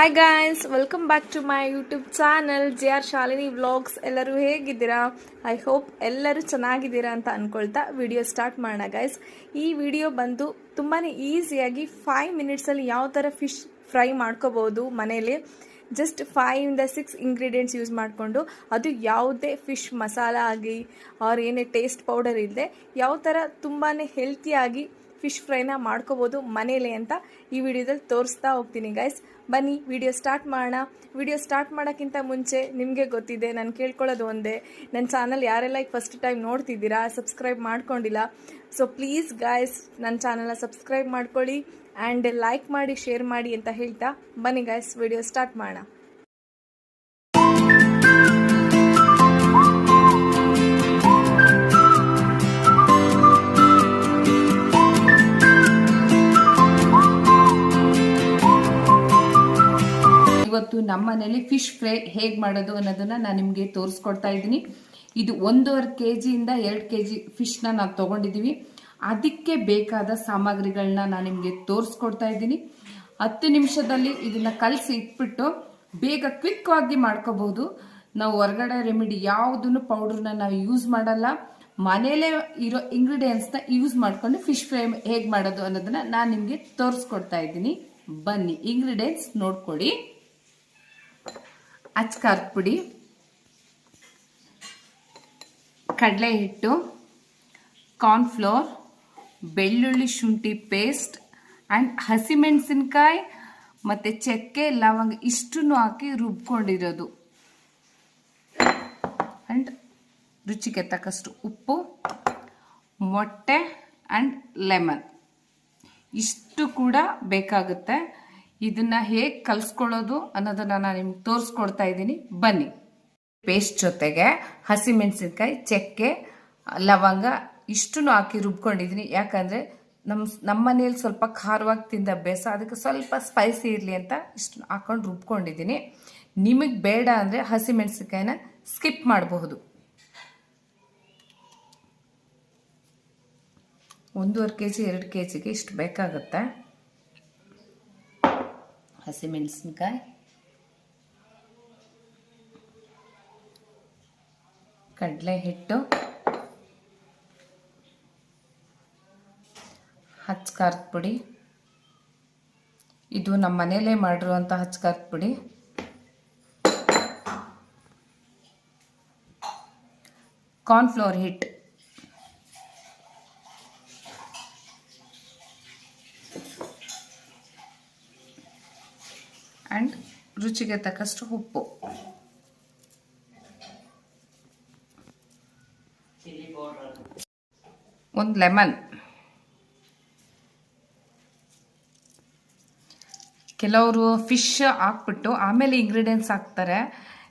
Hi guys welcome back to my YouTube channel J R Shalini vlogs ಎಲ್ಲರೂ ಹೇಗಿದ್ದೀರಾ? I hope ಎಲ್ಲರೂ ಚೆನ್ನಾಗಿದ್ದೀರಾ ಅಂತ ಅಂದ್ಕೊಳ್ತಾ ವಿಡಿಯೋ ಸ್ಟಾರ್ಟ್ ಮಾಡೋಣ ಗಾಯ್ಸ್ ಈ ವಿಡಿಯೋ ಬಂದು ತುಂಬಾ ಈಸಿಯಾಗಿ ಫೈವ್ ಮಿನಿಟ್ಸಲ್ಲಿ ಯಾವ ಥರ ಫಿಶ್ ಫ್ರೈ ಮಾಡ್ಕೋಬೋದು ಮನೇಲಿ ಜಸ್ಟ್ ಇಂದ ಸಿಕ್ಸ್ ಇಂಗ್ರೀಡಿಯೆಂಟ್ಸ್ ಯೂಸ್ ಮಾಡಿಕೊಂಡು ಅದು ಯಾವುದೇ ಫಿಶ್ ಮಸಾಲ ಆಗಿ ಅವ್ರ ಏನೇ ಟೇಸ್ಟ್ ಪೌಡರ್ ಇಲ್ಲದೆ ಯಾವ ಥರ ತುಂಬಾ ಹೆಲ್ತಿಯಾಗಿ ಫಿಶ್ ಫ್ರೈನ ಮಾಡ್ಕೋಬೋದು ಮನೇಲೆ ಅಂತ ಈ ವಿಡಿಯೋದಲ್ಲಿ ತೋರಿಸ್ತಾ ಹೋಗ್ತೀನಿ ಗೈಸ್ ಬನ್ನಿ, ವಿಡಿಯೋ ಸ್ಟಾರ್ಟ್ ಮಾಡೋಣ. ವಿಡಿಯೋ ಸ್ಟಾರ್ಟ್ ಮಾಡೋಕ್ಕಿಂತ ಮುಂಚೆ ನಿಮಗೆ ಗೊತ್ತಿದೆ, ನಾನು ಕೇಳ್ಕೊಳ್ಳೋದು ಒಂದೇ. ನನ್ನ ಚಾನಲ್ ಯಾರೆಲ್ಲ ಈಗ ಫಸ್ಟ್ ಟೈಮ್ ನೋಡ್ತಿದ್ದೀರಾ ಸಬ್ಸ್ಕ್ರೈಬ್ ಮಾಡ್ಕೊಂಡಿಲ್ಲ ಸೊ ಪ್ಲೀಸ್ ಗಾಯ್ಸ್ ನನ್ನ ಚಾನಲ್ನ ಸಬ್ಸ್ಕ್ರೈಬ್ ಮಾಡ್ಕೊಳ್ಳಿ ಆ್ಯಂಡ್ ಲೈಕ್ ಮಾಡಿ ಶೇರ್ ಮಾಡಿ ಅಂತ ಹೇಳ್ತಾ ಬನ್ನಿ ಗಾಯ್ಸ್ ವಿಡಿಯೋ ಸ್ಟಾರ್ಟ್ ಮಾಡೋಣ. ಇವತ್ತು ನಮ್ಮ ಮನೇಲಿ ಫಿಶ್ ಫ್ರೈ ಹೇಗೆ ಮಾಡೋದು ಅನ್ನೋದನ್ನ ನಾನು ನಿಮಗೆ ತೋರಿಸ್ಕೊಡ್ತಾ ಇದ್ದೀನಿ. ಇದು ಒಂದೂವರೆ ಕೆ ಜಿಯಿಂದ ಎರಡು ಕೆ ಜಿ ಫಿಶ್ನ ನಾವು ತೊಗೊಂಡಿದ್ದೀವಿ ಅದಕ್ಕೆ ಬೇಕಾದ ಸಾಮಗ್ರಿಗಳನ್ನ ನಾನು ನಿಮಗೆ ತೋರಿಸ್ಕೊಡ್ತಾ ಇದ್ದೀನಿ. ಹತ್ತು ನಿಮಿಷದಲ್ಲಿ ಇದನ್ನ ಕಲಸಿ ಇಟ್ಬಿಟ್ಟು ಬೇಗ ಕ್ವಿಕ್ ಆಗಿ ಮಾಡ್ಕೋಬಹುದು. ನಾವು ಹೊರಗಡೆ ರೆಮಿಡಿ ಯಾವುದನ್ನು ಪೌಡ್ರನ್ನ ನಾವು ಯೂಸ್ ಮಾಡಲ್ಲ. ಮನೇಲೇ ಇರೋ ಇಂಗ್ರೀಡಿಯೆಂಟ್ಸ್ನ ಯೂಸ್ ಮಾಡ್ಕೊಂಡು ಫಿಶ್ ಫ್ರೈ ಹೇಗೆ ಮಾಡೋದು ಅನ್ನೋದನ್ನ ನಾನು ನಿಮಗೆ ತೋರಿಸ್ಕೊಡ್ತಾ ಇದ್ದೀನಿ. ಬನ್ನಿ ಇಂಗ್ರೀಡಿಯೆಂಟ್ಸ್ ನೋಡ್ಕೊಡಿ ಖಾರದ ಪುಡಿ, ಕಡಲೆ ಹಿಟ್ಟು ಕಾರ್ನ್ಫ್ಲೋರ್ ಬೆಳ್ಳುಳ್ಳಿ ಶುಂಠಿ ಪೇಸ್ಟ್ ಆ್ಯಂಡ್ ಹಸಿಮೆಣಸಿನ್ಕಾಯಿ ಮತ್ತು ಚಕ್ಕೆ, ಲವಂಗ ಇಷ್ಟನ್ನು ಹಾಕಿ ರುಬ್ಕೊಂಡಿರೋದು. ಆ್ಯಂಡ್ ರುಚಿಗೆ ತಕ್ಕಷ್ಟು ಉಪ್ಪು, ಮೊಟ್ಟೆ ಆ್ಯಂಡ್ ಲೆಮನ್ ಇಷ್ಟು ಕೂಡ ಬೇಕಾಗುತ್ತೆ. ಇದನ್ನ ಹೇಗೆ ಕಲಿಸ್ಕೊಳ್ಳೋದು ಅನ್ನೋದನ್ನ ನಾನು ನಿಮ್ಗೆ ತೋರಿಸ್ಕೊಡ್ತಾ ಇದ್ದೀನಿ. ಬನ್ನಿ. ಪೇಸ್ಟ್ ಜೊತೆಗೆ ಹಸಿಮೆಣಸಿನ್ಕಾಯಿ, ಚಕ್ಕೆ, ಲವಂಗ ಇಷ್ಟನ್ನು ಹಾಕಿ ರುಬ್ಕೊಂಡಿದ್ದೀನಿ. ಯಾಕಂದರೆ ನಮ್ಮ ನಮ್ಮ ಮನೇಲಿ ಸ್ವಲ್ಪ ಖಾರವಾಗಿ ತಿಂದ ಬೇಸ ಅದಕ್ಕೆ ಸ್ವಲ್ಪ ಸ್ಪೈಸಿ ಇರಲಿ ಅಂತ ಇಷ್ಟು ಹಾಕೊಂಡು ರುಬ್ಕೊಂಡಿದ್ದೀನಿ. ನಿಮಗೆ ಬೇಡ ಅಂದರೆ ಹಸಿಮೆಣಸಿನ್ಕಾಯಿನ ಸ್ಕಿಪ್ ಮಾಡಬಹುದು. ಒಂದೂವರೆ ಕೆ ಜಿ ಎರಡು ಕೆ ಜಿಗೆ ಇಷ್ಟು ಬೇಕಾಗುತ್ತೆ. ಹಸಿಮೆಣಸಿನ್ಕಾಯಿ ಕಡಲೆ ಹಿಟ್ಟು ಹಚ್ಕಾರದ ಪುಡಿ. ಇದು ನಮ್ಮ ಮನೆಯಲ್ಲೇ ಮಾಡಿರುವಂಥ ಹಚ್ಕಾರದ ಪುಡಿ. ಕಾರ್ನ್ಫ್ಲೋರ್ ಹಿಟ್ಟು. ಆ್ಯಂಡ್ ರುಚಿಗೆ ತಕ್ಕಷ್ಟು ಉಪ್ಪು. ಒಂದು ಲೆಮನ್. ಕೆಲವರು ಫಿಶ್ ಹಾಕ್ಬಿಟ್ಟು ಆಮೇಲೆ ಇಂಗ್ರೀಡಿಯೆಂಟ್ಸ್ ಹಾಕ್ತಾರೆ.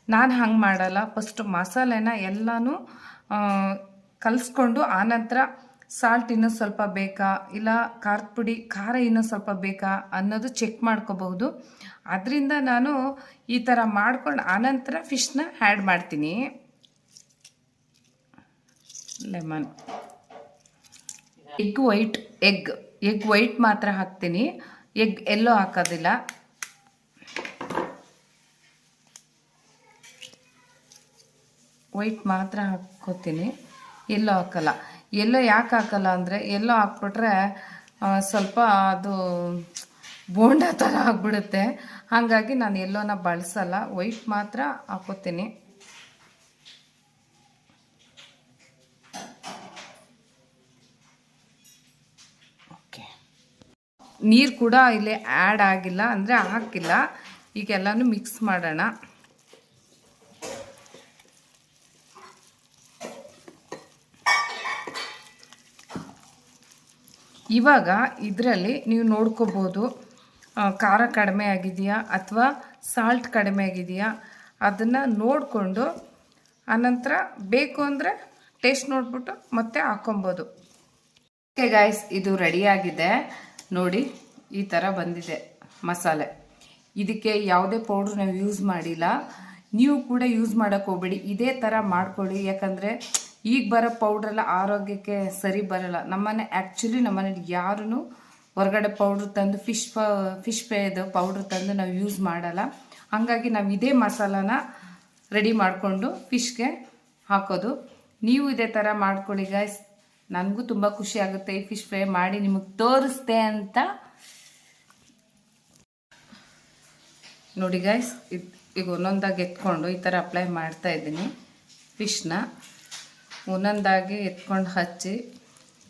ನಾನು ಹಂಗೆ ಮಾಡಲ್ಲ. ಫಸ್ಟ್ ಮಸಾಲೆನ ಎಲ್ಲನೂ ಕಲಿಸ್ಕೊಂಡು ಆನಂತರ ಸಾಲ್ಟ್ ಇನ್ನೂ ಸ್ವಲ್ಪ ಬೇಕಾ? ಇಲ್ಲ ಖಾರದ ಪುಡಿ, ಖಾರ ಇನ್ನೂ ಸ್ವಲ್ಪ ಬೇಕಾ? ಅನ್ನೋದು ಚೆಕ್ ಮಾಡ್ಕೋಬಹುದು. ಅದರಿಂದ ನಾನು ಈ ಥರ ಮಾಡ್ಕೊಂಡು ಆನಂತರ ಫಿಶ್ನ ಆ್ಯಡ್ ಮಾಡ್ತೀನಿ. Lemon egg white egg egg white ಮಾತ್ರ ಹಾಕ್ತೀನಿ. ಎಗ್ ಎಲ್ಲೋ ಹಾಕೋದಿಲ್ಲ. ವೈಟ್ ಮಾತ್ರ ಹಾಕ್ಕೋತೀನಿ. ಎಲ್ಲೋ ಹಾಕಲ್ಲ. ಎಲ್ಲೋ ಯಾಕೆ ಹಾಕಲ್ಲ ಅಂದರೆ ಎಲ್ಲೋ ಹಾಕ್ಬಿಟ್ರೆ ಸ್ವಲ್ಪ ಅದು ಬೋಂಡ ಥರ ಆಗ್ಬಿಡುತ್ತೆ. ಹಾಗಾಗಿ ನಾನು ಎಲ್ಲೋನ ಬಳಸಲ್ಲ. ವೈಟ್ ಮಾತ್ರ ಹಾಕೋತೀನಿ. ಓಕೆ ನೀರು ಕೂಡ ಇಲ್ಲಿ ಆ್ಯಡ್ ಆಗಿಲ್ಲ ಅಂದರೆ ಹಾಕಿಲ್ಲ. ಈಗೆಲ್ಲನೂ ಮಿಕ್ಸ್ ಮಾಡೋಣ. ಇವಾಗ ಇದರಲ್ಲಿ ನೀವು ನೋಡ್ಕೋಬೋದು ಖಾರ ಕಡಿಮೆ ಆಗಿದೆಯಾ ಅಥವಾ ಸಾಲ್ಟ್ ಕಡಿಮೆ ಆಗಿದೆಯಾ ಅದನ್ನು ನೋಡಿಕೊಂಡು, ಆನಂತರ ಬೇಕು ಅಂದರೆ ಟೇಸ್ಟ್ ನೋಡಿಬಿಟ್ಟು ಮತ್ತೆ ಹಾಕೊಬೋದು. ಓಕೆ ಗಾಯ್ಸ್ ಇದು ರೆಡಿಯಾಗಿದೆ ನೋಡಿ, ಈ ಥರ ಬಂದಿದೆ ಮಸಾಲೆ. ಇದಕ್ಕೆ ಯಾವುದೇ ಪೌಡ್ರ್ ನಾವು ಯೂಸ್ ಮಾಡಿಲ್ಲ. ನೀವು ಕೂಡ ಯೂಸ್ ಮಾಡೋಕ್ಕೆ ಹೋಗ್ಬೇಡಿ. ಇದೇ ಥರ ಮಾಡ್ಕೊಳ್ಳಿ. ಯಾಕಂದರೆ ಈಗ ಬರೋ ಪೌಡ್ರೆಲ್ಲ ಆರೋಗ್ಯಕ್ಕೆ ಸರಿ ಬರಲ್ಲ. ನಮ್ಮನೆ ಆ್ಯಕ್ಚುಲಿ ನಮ್ಮನೇಲಿ ಯಾರೂ ಹೊರಗಡೆ ಪೌಡ್ರ್ ತಂದು ಫಿಶ್ ಪ ಫಿಶ್ ಪೇದು ಪೌಡ್ರ್ ತಂದು ನಾವು ಯೂಸ್ ಮಾಡಲ್ಲ. ಹಾಗಾಗಿ ನಾವು ಇದೇ ಮಸಾಲಾನ ರೆಡಿ ಮಾಡಿಕೊಂಡು ಫಿಶ್ಗೆ ಹಾಕೋದು. ನೀವು ಇದೇ ಥರ ಮಾಡ್ಕೊಳ್ಳಿ ಗೈಸ್ ನನಗೂ ತುಂಬ ಖುಷಿ ಆಗುತ್ತೆ ಈ ಫಿಶ್ ಫ್ರೈ ಮಾಡಿ ನಿಮಗೆ ತೋರಿಸ್ದೆ ಅಂತ. ನೋಡಿ ಗೈಸ್ ಈಗ ಒಂದೊಂದಾಗಿ ಎತ್ಕೊಂಡು ಈ ಥರ ಅಪ್ಲೈ ಮಾಡ್ತಾ ಇದ್ದೀನಿ ಫಿಶ್ನ ಒಂದೊಂದಾಗಿ ಎತ್ಕೊಂಡು ಹಚ್ಚಿ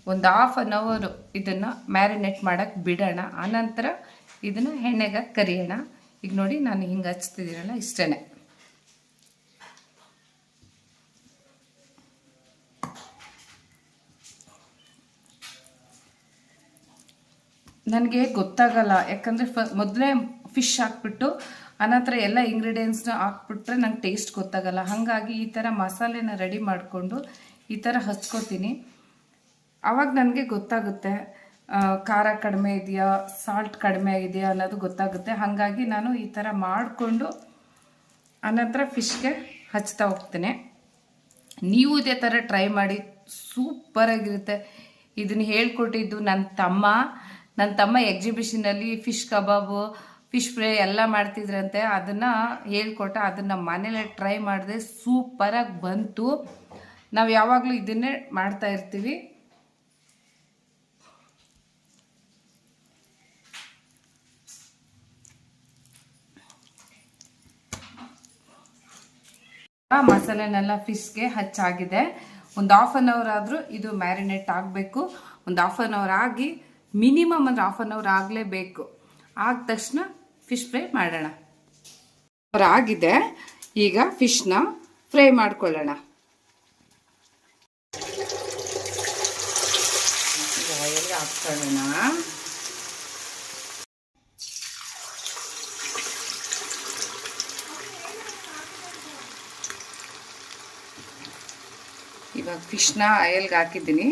ಒಂದು ಹಾಫ್ ಆನ್ ಅವರು ಇದನ್ನು ಮ್ಯಾರಿನೇಟ್ ಮಾಡೋಕ್ಕೆ ಬಿಡೋಣ. ಆನಂತರ ಇದನ್ನು ಎಣ್ಣೆಗೆ ಕರಿಯೋಣ. ಈಗ ನೋಡಿ ನಾನು ಹಿಂಗೆ ಹಚ್ತಿದ್ದೀನಲ್ಲ ಇಷ್ಟೇ ನನಗೆ ಗೊತ್ತಾಗಲ್ಲ. ಯಾಕಂದರೆ ಫ ಮೊದಲೇ ಫಿಶ್ ಹಾಕ್ಬಿಟ್ಟು ಅನಂತರ ಎಲ್ಲ ಇಂಗ್ರೀಡಿಯೆಂಟ್ಸ್ನ ಹಾಕ್ಬಿಟ್ರೆ ನಂಗೆ ಟೇಸ್ಟ್ ಗೊತ್ತಾಗಲ್ಲ. ಹಾಗಾಗಿ ಈ ಥರ ಮಸಾಲೆನ ರೆಡಿ ಮಾಡಿಕೊಂಡು ಈ ಥರ ಹಚ್ಕೋತೀನಿ. ಆವಾಗ ನನಗೆ ಗೊತ್ತಾಗುತ್ತೆ ಖಾರ ಕಡಿಮೆ ಇದೆಯಾ ಸಾಲ್ಟ್ ಕಡಿಮೆ ಇದೆಯಾ ಅನ್ನೋದು ಗೊತ್ತಾಗುತ್ತೆ. ಹಾಗಾಗಿ ನಾನು ಈ ಥರ ಮಾಡಿಕೊಂಡು ಅನಂತರ ಫಿಶ್ಗೆ ಹಚ್ತಾ ಹೋಗ್ತೇನೆ. ನೀವು ಇದೇ ಥರ ಟ್ರೈ ಮಾಡಿ ಸೂಪರಾಗಿರುತ್ತೆ ಇದನ್ನು ಹೇಳ್ಕೊಟ್ಟಿದ್ದು ನನ್ನ ತಮ್ಮ. ನನ್ನ ತಮ್ಮ ಎಕ್ಸಿಬಿಷನಲ್ಲಿ ಫಿಶ್ ಕಬಾಬು ಫಿಶ್ ಫ್ರೈ ಎಲ್ಲ ಮಾಡ್ತಿದ್ರಂತೆ, ಅದನ್ನ ಹೇಳ್ಕೊಟ್ಟ, ಅದನ್ನು ಮನೇಲೆ ಟ್ರೈ ಮಾಡಿದೆ ಸೂಪರಾಗಿ ಬಂತು. ನಾವು ಯಾವಾಗಲೂ ಇದನ್ನೇ ಮಾಡ್ತಾ ಇರ್ತೀವಿ. ಮಸಾಲೆನೆಲ್ಲ ಫಿಶ್ಗೆ ಹಚ್ಚಾಗಿದೆ. ಒಂದು ಹಾಫ್ ಆನ್ ಅವರ್ ಆದರೂ ಇದು ಮ್ಯಾರಿನೇಟ್ ಆಗಬೇಕು. ಒಂದು ಹಾಫ್ ಆನ್ ಅವರ್ ಆಗಿ, ಮಿನಿಮಮ್ ಒಂದು ಹಾಫ್ ಆನ್ ಅವರ್ ಆಗಲೇಬೇಕು. ಆದ ತಕ್ಷಣ ಫಿಶ್ ಫ್ರೈ ಮಾಡೋಣ. ಆಗಿದೆ. ಈಗ ಫಿಶ್ನ ಫ್ರೈ ಮಾಡ್ಕೊಳ್ಳೋಣ. ಹಾಕ್ಕೊಳ್ಳೋಣ. ಇವಾಗ ಫಿಶ್ನ ಆಯಲ್ಗೆ ಹಾಕಿದ್ದೀನಿ.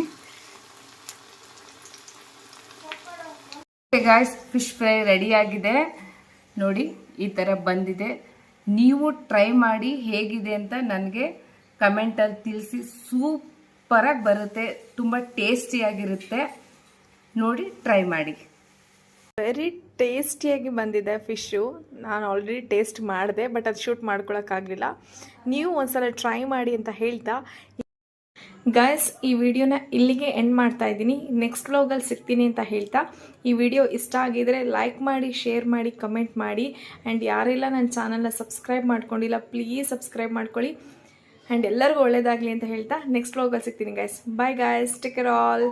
ಗಾಯ್ಸ್ ಫಿಶ್ ಫ್ರೈ ರೆಡಿ ಆಗಿದೆ. ನೋಡಿ, ಈ ಥರ ಬಂದಿದೆ. ನೀವು ಟ್ರೈ ಮಾಡಿ ಹೇಗಿದೆ ಅಂತ ನನಗೆ ಕಮೆಂಟಲ್ಲಿ ತಿಳಿಸಿ. ಸೂಪರಾಗಿ ಬರುತ್ತೆ, ತುಂಬ ಟೇಸ್ಟಿಯಾಗಿರುತ್ತೆ ನೋಡಿ ಟ್ರೈ ಮಾಡಿ. ವೆರಿ ಟೇಸ್ಟಿಯಾಗಿ ಬಂದಿದೆ ಫಿಶ್ಶು ನಾನು ಆಲ್ರೆಡಿ ಟೇಸ್ಟ್ ಮಾಡಿದೆ ಬಟ್ ಅದು ಶೂಟ್ ಮಾಡ್ಕೊಳಕ್ಕಾಗಲಿಲ್ಲ ನೀವು ಒಂದ್ಸಲ ಟ್ರೈ ಮಾಡಿ ಅಂತ ಹೇಳ್ತಾ ಗಾಯ್ಸ್ ಈ ವಿಡಿಯೋನ ಇಲ್ಲಿಗೆ ಎಂಡ್ ಮಾಡ್ತಾ ಇದ್ದೀನಿ. ನೆಕ್ಸ್ಟ್ ವ್ಲಾಗಲ್ಲಿ ಸಿಗ್ತೀನಿ ಅಂತ ಹೇಳ್ತಾ. ಈ ವಿಡಿಯೋ ಇಷ್ಟ ಆಗಿದರೆ ಲೈಕ್ ಮಾಡಿ ಶೇರ್ ಮಾಡಿ ಕಮೆಂಟ್ ಮಾಡಿ. ಆ್ಯಂಡ್ ಯಾರೆಲ್ಲ ನನ್ನ ಚಾನಲ್ನ ಸಬ್ಸ್ಕ್ರೈಬ್ ಮಾಡ್ಕೊಂಡಿಲ್ಲ ಪ್ಲೀಸ್ ಸಬ್ಸ್ಕ್ರೈಬ್ ಮಾಡ್ಕೊಳ್ಳಿ. ಆ್ಯಂಡ್ ಎಲ್ಲರಿಗೂ ಒಳ್ಳೇದಾಗಲಿ ಅಂತ ಹೇಳ್ತಾ. ನೆಕ್ಸ್ಟ್ ವ್ಲಾಗಲ್ಲಿ ಸಿಗ್ತೀನಿ guys bye guys take care all